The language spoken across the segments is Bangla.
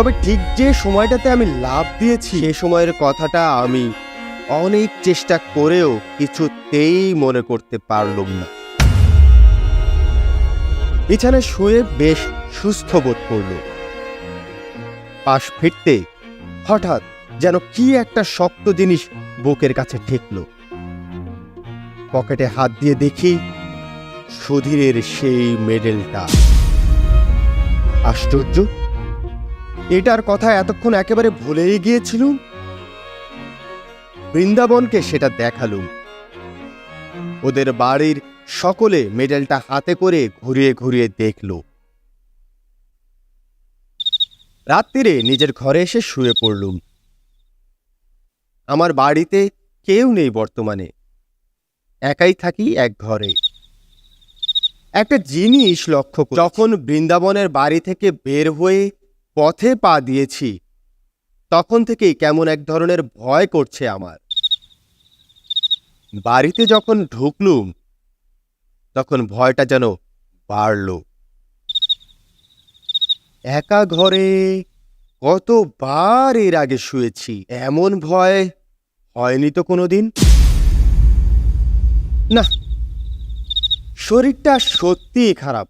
তবে ঠিক যে সময়টাতে আমি লাভ দিয়েছি, সে সময়ের কথাটা আমি অনেক চেষ্টা করেও কিছুতেই মনে করতে পারলুম না। বিছানায় শুয়ে বেশ সুস্থ বোধ করল। পাশ ফিরতে হঠাৎ যেন কি একটা শক্ত জিনিস বুকের কাছে ঠেকল। পকেটে হাত দিয়ে দেখি সুধীরের সেই মেডেলটা। আশ্চর্য! এটার কথা এতক্ষণ একেবারে ভুলেই গিয়েছিলুম। বৃন্দাবনকে সেটা দেখালুম। ওদের বাড়ির সকলে মেডেলটা হাতে করে ঘুরিয়ে ঘুরিয়ে দেখল। রাত্রিরে নিজের ঘরে এসে শুয়ে পড়লুম। আমার বাড়িতে কেউ নেই বর্তমানে। একাই থাকি এক ঘরে। একটা জিনিস লক্ষ্য যখন বৃন্দাবনের বাড়ি থেকে বের হয়ে পথে পা দিয়েছি। তখন থেকেই কেমন এক ধরনের ভয় করছে আমার। বাড়িতে যখন ঢুকলুম, তখন ভয়টা যেন বাড়ল। একা ঘরে কতবার এর আগে শুয়েছি, এমন ভয় হয়নি তো কোনোদিন? না, শরীরটা সত্যিই খারাপ।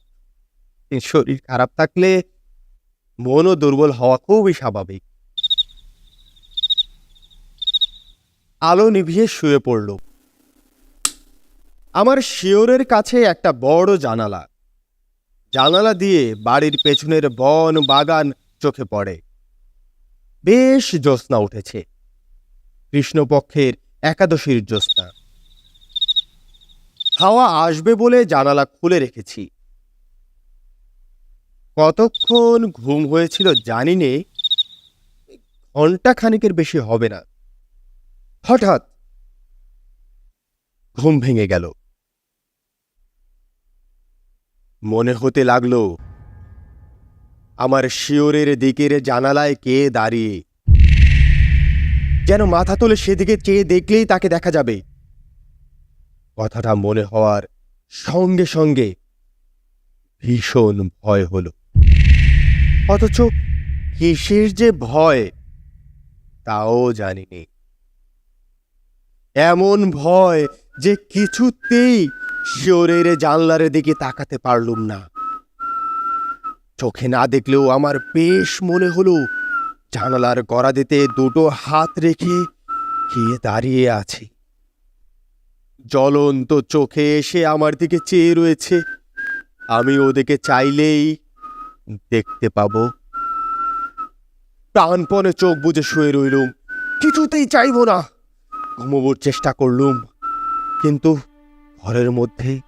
শরীর খারাপ থাকলে মনও দুর্বল হওয়া খুবই স্বাভাবিক। আলো নিভিয়ে শুয়ে পড়ল। আমার শিওরের কাছে একটা বড় জানালা। জানালা দিয়ে বাড়ির পেছনের বন বাগান চোখে পড়ে। বেশ জ্যোৎস্না উঠেছে। কৃষ্ণপক্ষের একাদশীর জ্যোৎস্না। হাওয়া আসবে বলে জানালা খুলে রেখেছি। কতক্ষণ ঘুম হয়েছিল জানি নে ঘণ্টা খানিকের বেশি হবে না। হঠাৎ ঘুম ভেঙে গেল। মনে হতে লাগল, আমার শিওরের দিকের জানালায় কে দাঁড়িয়ে। যেন মাথা তোলে সেদিকে চেয়ে দেখলেই তাকে দেখা যাবে। কথাটা মনে হওয়ার সঙ্গে সঙ্গে ভীষণ ভয় হলো। অথচ কিসের যে ভয়, তাও জানিনি। এমন ভয় যে কিছুতেই শিওরের জানলার দিকে তাকাতে পারলুম না। চোখে না দেখলেও আমার বেশ মনে হলো জানালার গড়াদিতে দুটো হাত রেখে গিয়ে দাঁড়িয়ে আছে। জ্বলন্ত চোখে এসে আমার দিকে চেয়ে রয়েছে। আমি ওদিকে চাইলেই দেখতে পাব। প্রাণপণে চোখ বুজে শুয়ে রইলুম। কিছুতেই চাইব না। ঘুমোবার চেষ্টা করলুম। কিন্তু ঘরের মধ্যে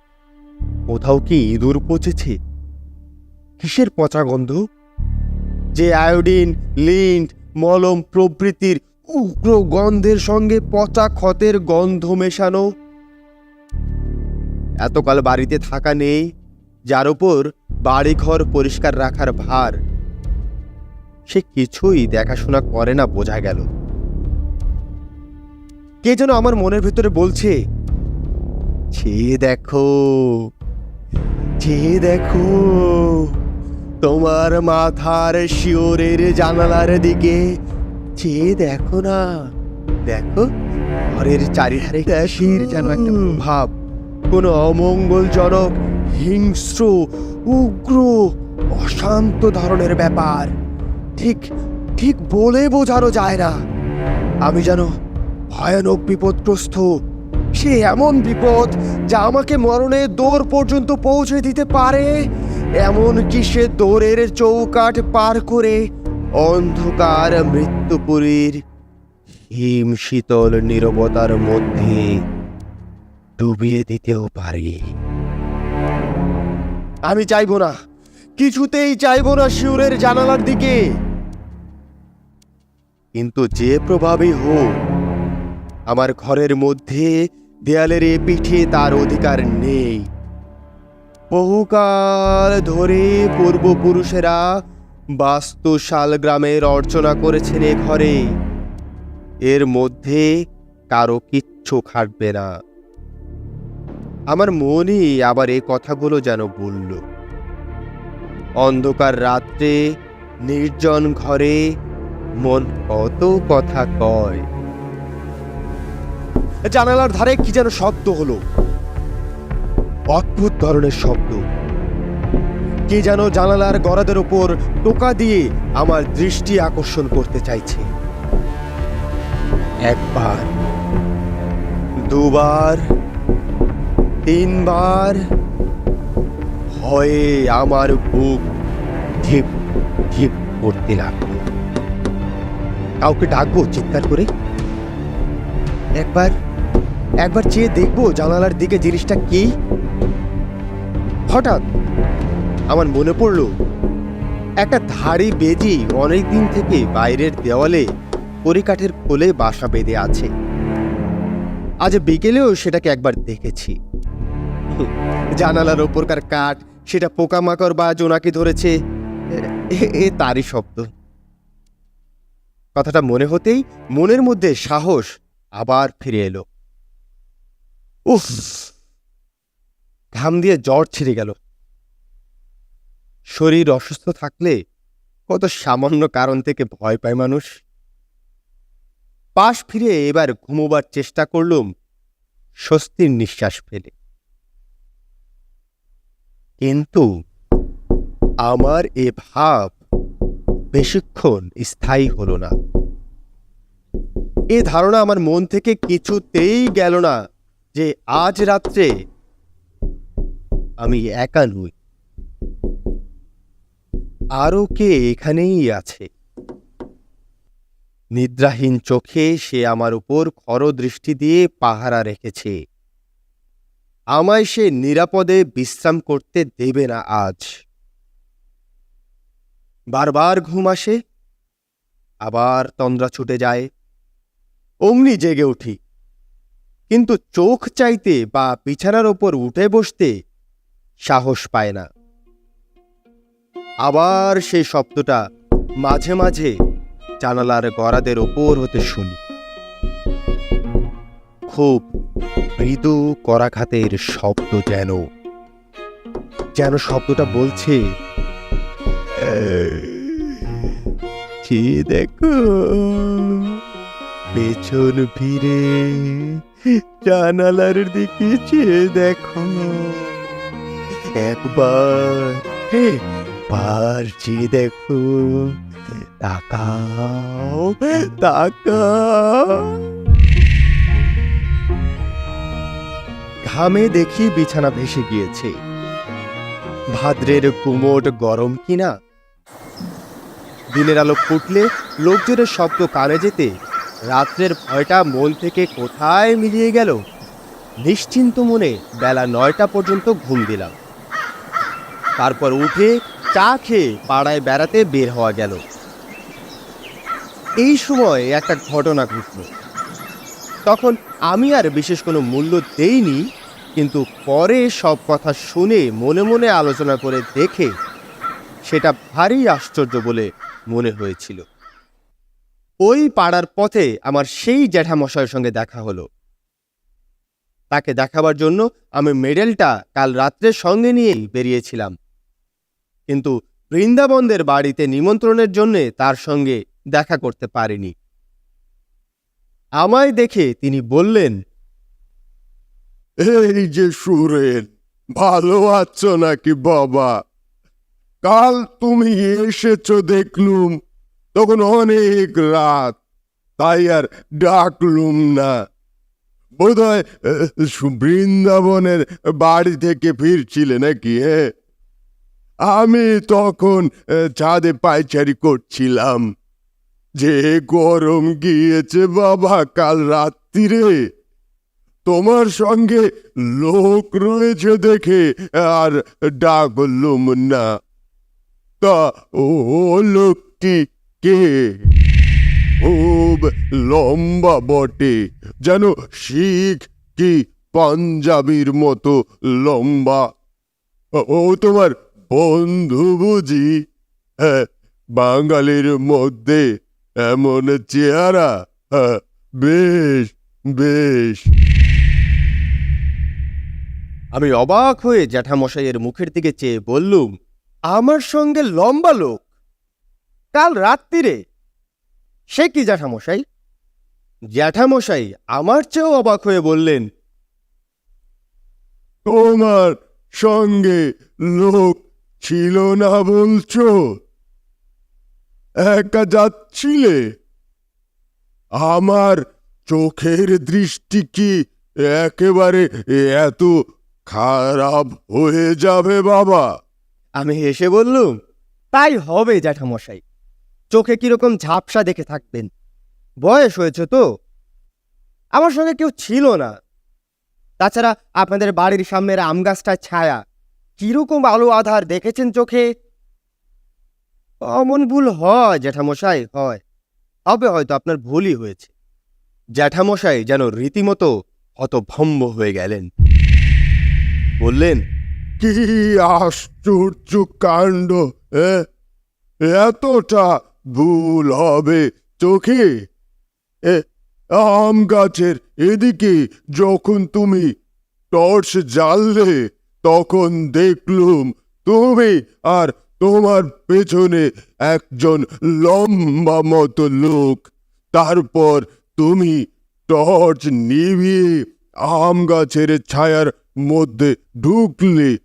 কোথাও কি ইঁদুর পচেছে? কিসের পচা গন্ধ? যে আয়োডিন লিন্ট মলম প্রভৃতির উগ্র গন্ধের সঙ্গে পচা ক্ষতের গন্ধ মেশানো। এতকাল বাড়িতে থাকা নেই, যার ওপর বাড়িঘর পরিষ্কার রাখার ভার। সে কিছুই দেখাশোনা করে না বোঝা গেল। কে যেন আমার মনের ভেতরে বলছে চেয়ে দেখো চেয়ে দেখো তোমার মাথার শিওরের জানালার দিকে চেয়ে দেখো না দেখো ঘরের চারিধারে শির যেন একটা ভাব কোনো অমঙ্গলজনক, হিংস্র, উগ্র, অশান্ত ধরনের ব্যাপার। ঠিক ঠিক বলে বোঝানো যায় না। আমি যেন ভয়ানক বিপদগ্রস্ত। সে এমন বিপদ যা আমাকে মরণের দৌড় পর্যন্ত পৌঁছে দিতে পারে এমন কি সে দৌড়ের চৌকাঠ পার করে অন্ধকার মৃত্যুপুরীর হিম শীতল নীরবতার মধ্যে ডুবিয়ে দিতেও পারি। আমি চাইব না। কিছুতেই চাইব না শিউরের জানালার দিকে। কিন্তু যে প্রভাবই হোক, আমার ঘরের মধ্যে দেয়ালের এ পিঠে তার অধিকার নেই। বহুকাল ধরে পূর্বপুরুষেরা বাস্তু শাল গ্রামের অর্চনা করেছেন এ ঘরে। এর মধ্যে কারও কিচ্ছু খাটবে না। আমার মনই আবার এই কথাগুলো যেন বলল। অন্ধকার রাত্রে, নির্জন ঘরে, মন কত কথা কয়। জানালার ধারে কি যেন শব্দ হলো। অদ্ভুত ধরনের শব্দ। কে যেন জানালার গরাদের ওপর টোকা দিয়ে আমার দৃষ্টি আকর্ষণ করতে চাইছে। একবার, দুবার তিনবার ভয়ে আমার বুক ধিপ ধিপ করতে লাগল। কাউকে ডাকবো, চিৎকার করে? একবার একবার চেয়ে দেখব জানালার দিকে জিনিসটা কি? হঠাৎ আমার মনে পড়ল, একটা ধাড়ি বেজি অনেকদিন থেকে বাইরের দেওয়ালে পরিকাঠের কোলে বাসা বেঁধে আছে। আজ বিকেলেও সেটাকে একবার দেখেছি। জানালার ওপরকার কাঠ, সেটা পোকামাকড় বা জোনাকি ধরেছে। এ- তারই শব্দ। কথাটা মনে হতেই মনের মধ্যে সাহস আবার ফিরে এলো। উফ! ঘাম দিয়ে জ্বর ছিঁড়ে গেল। শরীর অসুস্থ থাকলে কত সামান্য কারণ থেকে ভয় পায় মানুষ। পাশ ফিরে এবার ঘুমোবার চেষ্টা করলুম, স্বস্তির নিঃশ্বাস ফেলে। কিন্তু আমার এ ভাব বেশিক্ষণ স্থায়ী হলো না। এ ধারণা আমার মন থেকে কিছুতেই গেল না যে আজ রাত্রে আমি একা নই। আরও কে এখানেই আছে? নিদ্রাহীন চোখে সে আমার উপর খর দৃষ্টি দিয়ে পাহারা রেখেছে। আমায় সে নিরাপদে বিশ্রাম করতে দেবে না আজ। বারবার ঘুম আসে, আবার তন্দ্রা ছুটে যায়, অমনি জেগে উঠি। কিন্তু চোখ চাইতে বা বিছানার ওপর উঠে বসতে সাহস পায় না। আবার সেই শব্দটা মাঝে মাঝে জানালার গড়াদের ওপর হতে শুনি। খুব মৃদু করাঘাতের শব্দ যেন। যেন শব্দটা বলছে দেখো? পেছন ফিরে জানালার দিকে চেয়ে দেখো। একবার বার চেয়ে দেখো। তাকাও তাকাও। ঘামে দেখি বিছানা ভেসে গিয়েছে। ভাদ্রের কুমোট গরম কিনা? দিনের আলো ফুটলে লোকজনের শব্দ কানে যেতে, রাত্রের ভয়টা মন থেকে কোথায় মিলিয়ে গেল? নিশ্চিন্ত মনে বেলা নয়টা পর্যন্ত ঘুম দিলাম। তারপর উঠে চা খেয়ে পাড়ায় বেড়াতে বের হওয়া গেল। এই সময় একটা ঘটনা ঘটল। তখন আমি আর বিশেষ কোনো মূল্য দেইনি কিন্তু পরে সব কথা শুনে মনে মনে আলোচনা করে দেখে সেটা ভারী আশ্চর্য বলে মনে হয়েছিল। ওই পাড়ার পথে আমার সেই জ্যাঠামশাইয়ের সঙ্গে দেখা হলো। তাকে দেখাবার জন্য আমি মেডেলটা কাল রাত্রে সঙ্গে নিয়েই বেরিয়েছিলাম। কিন্তু বৃন্দাবনদের বাড়িতে নিমন্ত্রণের জন্যে তার সঙ্গে দেখা করতে পারিনি। আমায় দেখে তিনি বললেন এই যে সুরেন ভালো আছো নাকি বাবা? কাল তুমি এসেছ দেখলুম তখন অনেক রাত তাই আর ডাকলুম না। বোধহয় আহ, সু- বৃন্দাবনের বাড়ি থেকে ফিরছিলে নাকি হে আমি তখন ছাদে পায়চারি করছিলাম। যে গরম গিয়েছে বাবা কাল রাত্রিরে তোমার সঙ্গে লোক রয়েছে দেখে আর ডাকলুম না। তা ও লোকটি কে? খুব লম্বা বটে যেন শিখ কি পাঞ্জাবির মতো লম্বা। ও- তোমার বন্ধু বুঝি? হ্যাঁ বাঙালির মধ্যে এমন চেহারা হ্যাঁ, বেশ বেশ। আমি অবাক হয়ে জ্যাঠামশাইয়ের মুখের দিকে চেয়ে বললুম, আমার সঙ্গে লম্বা লোক। কাল রাত্রিরে সে কি জ্যাঠামশাই? জ্যাঠামশাই আমার চেয়েও অবাক হয়ে বললেন, তোমার সঙ্গে লোক ছিল না বলছ? একা যাচ্ছিলে? আমার চোখের দৃষ্টি কি একেবারে এত খারাপ হয়ে যাবে, বাবা। আমি হেসে বললুম, তাই হবে, জ্যাঠামশাই। চোখে কীরকম ঝাপসা দেখে থাকবেন। বয়স হয়েছে তো। আমার সঙ্গে কেউ ছিল না। তাছাড়া আপনাদের বাড়ির সামনের আম গাছটার ছায়া, কীরকম আলো আধার দেখেছেন চোখে? অমন ভুল হয়, জ্যাঠামশাই, হয়। হবে হয়তো আপনার ভুলই হয়েছে। জ্যাঠামশাই যেন রীতিমতো হতভম্ব হয়ে গেলেন। বললেন, কি আশ্চর্য কাণ্ড এতটা ভুল হবে চোখে? আম গাছের এদিকে যখন তুমি টর্চ জ্বাললে, তখন দেখলুম তুমি আর তোমার পেছনে একজন লম্বা মতো লোক। তারপর তুমি টর্চ নিভিয়ে আম গাছের ছায়ার মধ্যে ঢুকলে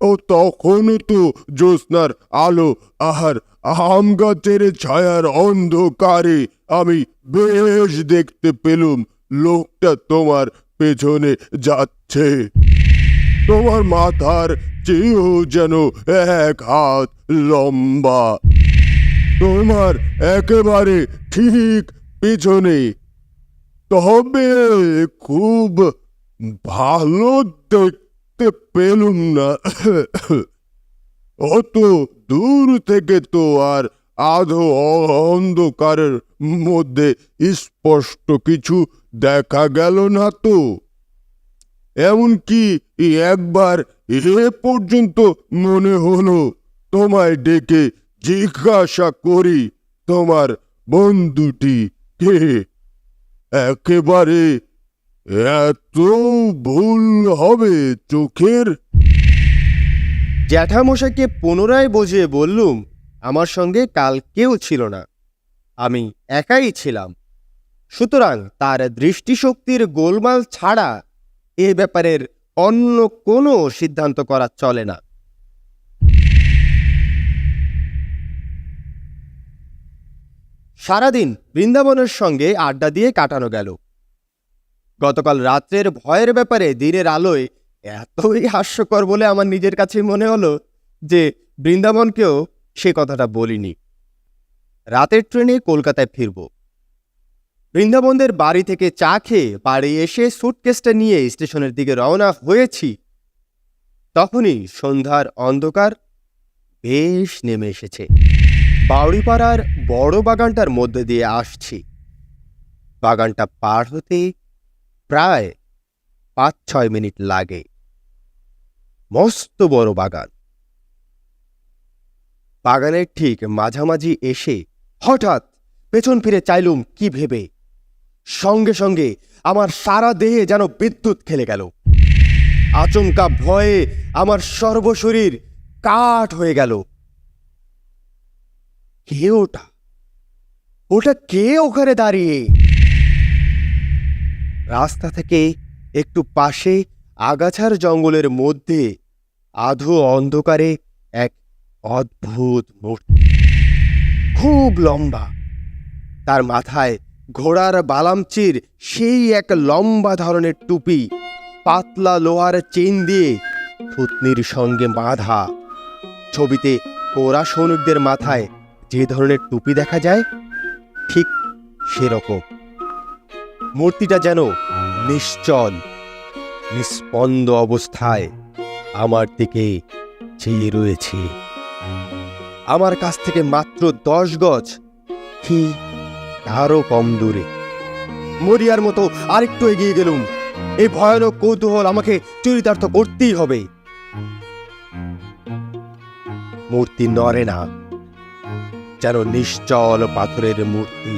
ও তখন তো জ্যোৎস্নার আলো আহার আম গাছের ছায়ার অন্ধকারে আমি বেশ দেখতে পেলুম, লোকটা তোমার পেছনে যাচ্ছে। তোমার মাথার চেয়েও যেন এক হাত লম্বা। তোমার একেবারে ঠিক পেছনে। তবে খুব ভালো দেখতে পেলুম না। অত দূর থেকে তো আর আধো অন্ধকারের মধ্যে স্পষ্ট কিছু দেখা গেল না তো। এমনকি একবার এ পর্যন্ত মনে হলো, তোমায় ডেকে জিজ্ঞাসা করি, তোমার বন্ধুটি কে? একেবারে এত ভুল হবে চোখের। জ্যাঠামশাইকে পুনরায় বুঝিয়ে বললুম, আমার সঙ্গে কাল কেউ ছিল না। আমি একাই ছিলাম। সুতরাং তার দৃষ্টিশক্তির গোলমাল ছাড়া এ ব্যাপারের অন্য কোনো সিদ্ধান্ত করা চলে না। সারাদিন বৃন্দাবনের সঙ্গে আড্ডা দিয়ে কাটানো গেল। গতকাল রাত্রের ভয়ের ব্যাপারে দিনের আলোয় এতই হাস্যকর বলে আমার নিজের কাছে মনে হলো যে বৃন্দাবনকেও সে কথাটা বলিনি। রাতের ট্রেনে কলকাতায় ফিরব। বৃন্দাবনদের বাড়ি থেকে চা খেয়ে বাড়ি এসে সুটকেসটা নিয়ে স্টেশনের দিকে রওনা হয়েছি। তখনই সন্ধ্যার অন্ধকার বেশ নেমে এসেছে। বাউড়িপাড়ার বড় বাগানটার মধ্যে দিয়ে আসছি। বাগানটা পার হতে প্রায় পাঁচ ছয় মিনিট লাগে। মস্ত বড় বাগান। বাগানের ঠিক মাঝামাঝি এসে হঠাৎ পেছন ফিরে চাইলুম, কি ভেবে? সঙ্গে সঙ্গে আমার সারা দেহে যেন বিদ্যুৎ খেলে গেল। আচমকা ভয়ে আমার সর্বশরীর কাঠ হয়ে গেল। কে ওটা? ওটা কে ওখানে দাঁড়িয়ে? রাস্তা থেকে একটু পাশে আগাছার জঙ্গলের মধ্যে আধো অন্ধকারে এক অদ্ভুত মূর্তি। খুব লম্বা। তার মাথায় ঘোড়ার বালামচির সেই এক লম্বা ধরনের টুপি, পাতলা লোহার চেন দিয়ে থুতনির সঙ্গে বাঁধা। ছবিতে কোরা সৈনিকদের মাথায় যে ধরনের টুপি দেখা যায়, ঠিক সেরকম। মূর্তিটা যেন নিশ্চল নিস্পন্দ অবস্থায় আমার দিকে চেয়ে রয়েছে। আমার কাছ থেকে মাত্র দশ গজ, কি তারও কম দূরে। মরিয়ার মতো আরেকটু এগিয়ে গেলুম। এই ভয়ানক কৌতূহল আমাকে চরিতার্থ করতেই হবে। মূর্তি নড়ে না, যেন নিশ্চল পাথরের মূর্তি।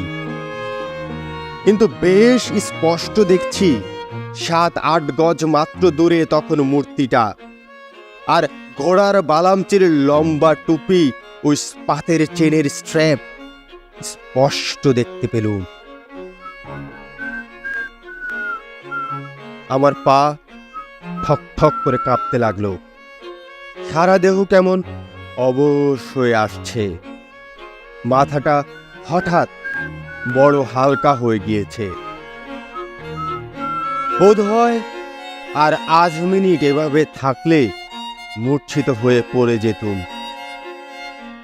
কিন্তু বেশ স্পষ্ট দেখছি, সাত, আট গজ মাত্র দূরে তখন মূর্তিটা। আর ঘোড়ার বালামচির লম্বা টুপি ওই স্পাতের চেনের স্ট্র্যাপ স্পষ্ট দেখতে পেলুম। আমার পা ঠক ঠক করে কাঁপতে লাগল। সারা দেহ কেমন অবশ হয়ে আসছে। মাথাটা হঠাৎ বড় হালকা হয়ে গিয়েছে। বোধ হয় আর আজ মিনিট এভাবে থাকলে মূর্ছিত হয়ে পড়ে যেতুম।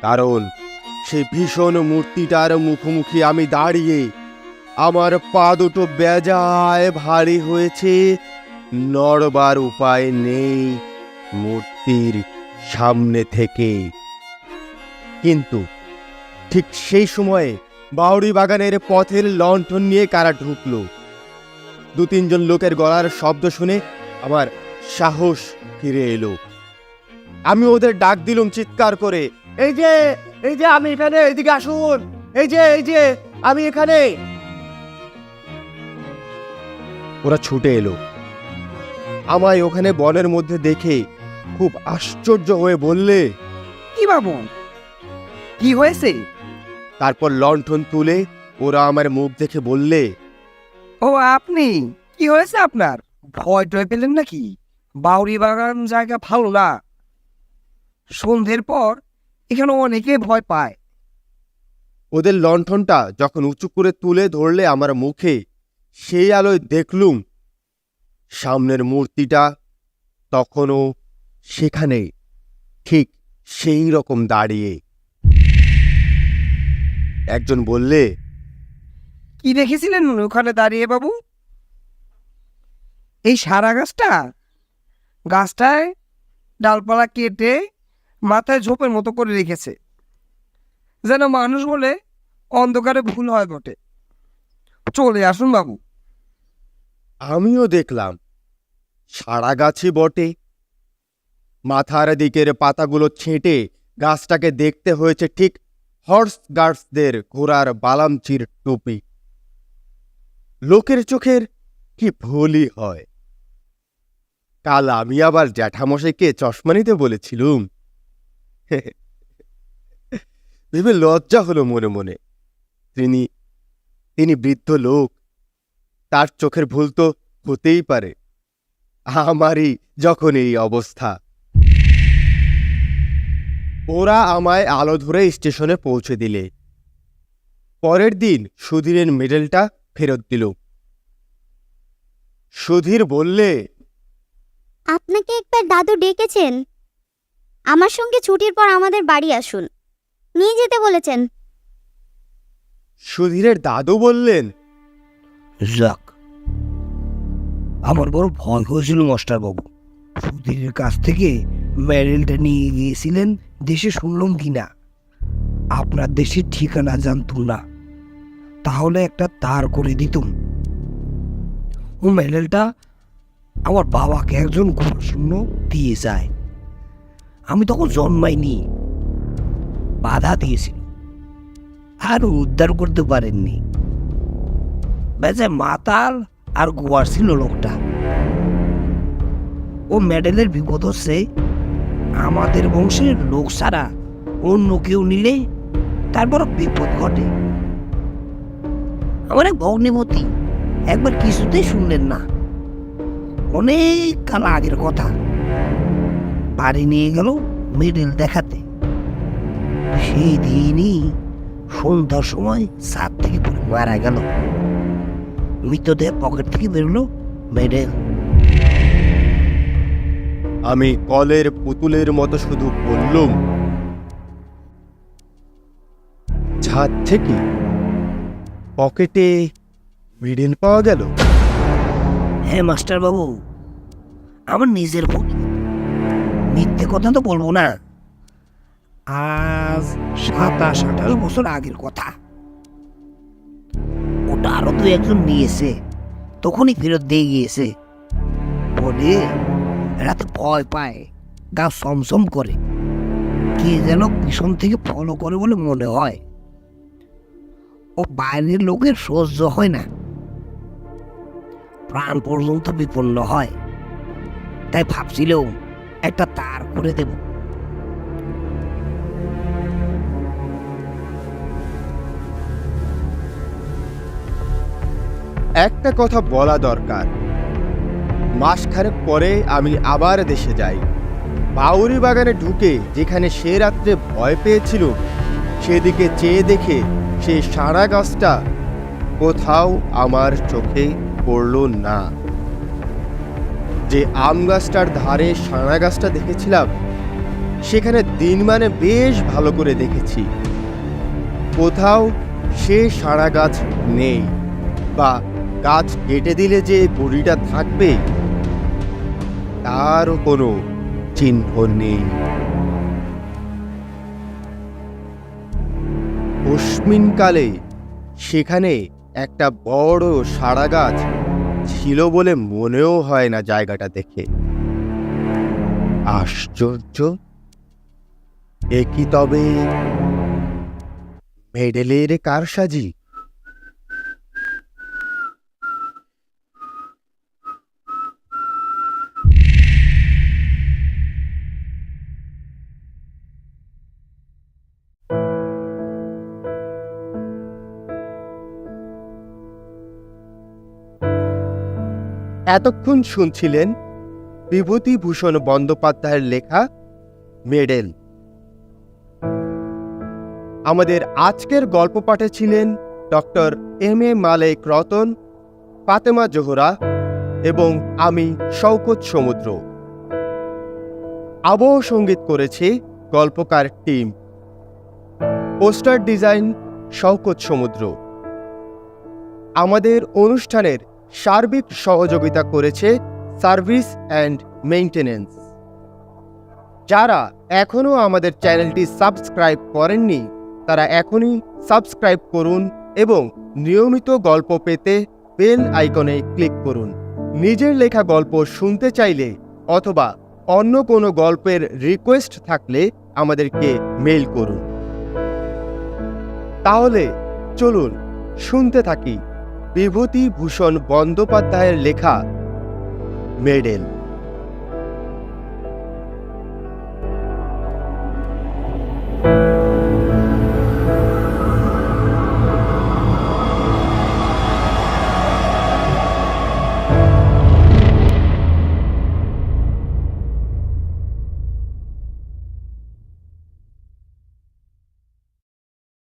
কারণ সেই ভীষণ মূর্তিটার মুখোমুখি আমি দাঁড়িয়ে আমার পা দুটো বেজায় ভারী হয়েছে, নড়বার উপায় নেই মূর্তির সামনে থেকে। কিন্তু ঠিক সেই সময়ে বাউরি বাগানের পথের লণ্ঠন নিয়ে কারা ঢুকলো? দু তিনজন লোকের গলার শব্দ শুনে আমার সাহস ফিরে এলো। আমি ওদের ডাক দিলুম চিৎকার করে, এই যে এই যে আমি এখানে এদিকে আসুন, এই যে এই যে, আমি এখানে। ওরা ছুটে এলো। আমায় ওখানে বনের মধ্যে দেখে খুব আশ্চর্য হয়ে বললে, কি বাবু? কি হয়েছে? তারপর লণ্ঠন তুলে ওরা আমার মুখ দেখে বললে ও আপনি? কি হয়েছে আপনার? ভয় টয় পেলেন নাকি? বাউরি বাগান জায়গা ভালো না। সন্ধ্যের পর এখানে অনেকে ভয় পায়। ওদের লণ্ঠনটা যখন উঁচু করে তুলে ধরলে আমার মুখে সেই আলোয় দেখলুম সামনের মূর্তিটা তখনও সেখানে ঠিক সেই রকম দাঁড়িয়ে। একজন বললে, কি দেখেছিলেন ওখানে দাঁড়িয়ে বাবু? এই সারা গাছটা, গাছটায় ডালপালা কেটে মাথায় ঝোপের মতো করে রেখেছে। যেন মানুষ বলে অন্ধকারে ভুল হয় বটে। চলে আসুন বাবু। আমিও দেখলাম, সারা গাছই বটে। মাথার দিকের পাতাগুলো ছেঁটে গাছটাকে দেখতে হয়েছে ঠিক হর্স গার্ডসদের ঘোড়ার বালামচির টুপি। লোকের চোখের কি ভুলই হয়। কাল আমি আবার জ্যাঠামশাইকে চশমা নিতে বলেছিলুম। ভেবে লজ্জা হলো মনে মনে। তিনি তিনি বৃদ্ধ লোক। তার চোখের ভুল তো হতেই পারে। আমারই যখন এই অবস্থা। ওরা আমায় আলো ধরে স্টেশনে পৌঁছে দিলে। পরের দিন সুধীরের মেডেলটা ফেরত দিল। সুধীর বললে আপনাকে একবার দাদু ডেকেছেন। আমার সঙ্গে ছুটির পর আমাদের বাড়ি আসুন। নিয়ে যেতে বলেছেন। সুধীরের দাদু বললেন যাক আমার বড় ভয় হয়েছিল মাস্টারবাবু। সুধীরের কাছ থেকে মেডেলটা নিয়ে গিয়েছিলেন দেশে শুনলাম কি না? আপনার দেশের ঠিকানা জানতুম না। তাহলে একটা তার করে দিতুম। ও মেডেলটা আমার বাবাকে একজন শূন্য দিয়ে যায়। আমি তখন জন্মাইনি। বাধা দিয়েছিল। আর উদ্ধার করতে পারেননি। বেজে মাতাল আর গোয়ার ছিল লোকটা। ও মেডেলের বিপদ হচ্ছে আমাদের বংশের লোক ছাড়া অন্য কেউ নিলে তারপর বিপদ ঘটে। আমার এক ভগ্নিমতি একবার কিছুতেই শুনলেন না। অনেক কাল আগের কথা। বাড়ি নিয়ে গেল মেডেল দেখাতে। সেই দিনই সন্ধ্যার সময় ছাদ থেকে পড়ে মারা গেল। মৃতদেহ পকেট থেকে বেরোলো মেডেল। আমি কলের পুতুলের মতো শুধু বললুম, ছাদ থেকে পকেটে মেডেল পাওয়া গেল? হ্যাঁ মাস্টার বাবু আমার নিজের বই মিথ্যে কথা তো বলব না। আজ সাতাশ আঠাশ বছর আগের কথা। ওটা আরও দু একজন নিয়েছে, তখনই ফেরত দিয়ে গিয়েছে। বলে এরা তো ভয় পায়, গা সমসম করে। কে যেন পিছন থেকে ফলো করে বলে মনে হয়। ও বাইরের লোকের সহ্য হয় না। প্রাণ পর্যন্ত বিপন্ন হয়। তাই ভাবছিলেও একটা তার করে দেব। একটা কথা বলা দরকার। মাসখানেক পরে আমি আবার দেশে যাই। বাউরি বাগানে ঢুকে যেখানে সে রাত্রে ভয় পেয়েছিল, সেদিকে চেয়ে দেখে সেই সারা গাছটা কোথাও আমার চোখে পড়ল না। যে আম গাছটার ধারে সারা গাছটা দেখেছিলাম, সেখানে দিন মানে বেশ ভালো করে দেখেছি। কোথাও সে সারা গাছ নেই, বা গাছ কেটে দিলে যে বড়িটা থাকবে তারও কোনো চিহ্ন নেই। অস্মিনকালে সেখানে একটা বড় সারা গাছ ছিল বলে মনেও হয় না জায়গাটা দেখে। আশ্চর্য! এ কি তবে মেডেলের কারসাজি? এতক্ষণ শুনছিলেন বিভূতিভূষণ বন্দ্যোপাধ্যায়ের লেখা মেডেল। আমাদের আজকের গল্প পাঠে ছিলেন doctor M A Malek Ratan, Fatema Zohra এবং আমি শওকত সমুদ্র। আবহ সংগীত করেছে গল্পকার team. Poster design Shawkat Samudra. আমাদের অনুষ্ঠানের সার্বিক সহযোগিতা করেছে সার্ভিস অ্যান্ড মেইনটেনেন্স। যারা এখনও আমাদের চ্যানেলটি সাবস্ক্রাইব করেননি, তারা এখনই সাবস্ক্রাইব করুন এবং নিয়মিত গল্প পেতে বেল আইকনে ক্লিক করুন। নিজের লেখা গল্প শুনতে চাইলে অথবা অন্য কোনো গল্পের রিকোয়েস্ট থাকলে আমাদেরকে মেইল করুন। তাহলে চলুন শুনতে থাকি। বিভূতিভূষণ বন্দ্যোপাধ্যায়ের লেখা মেডেল।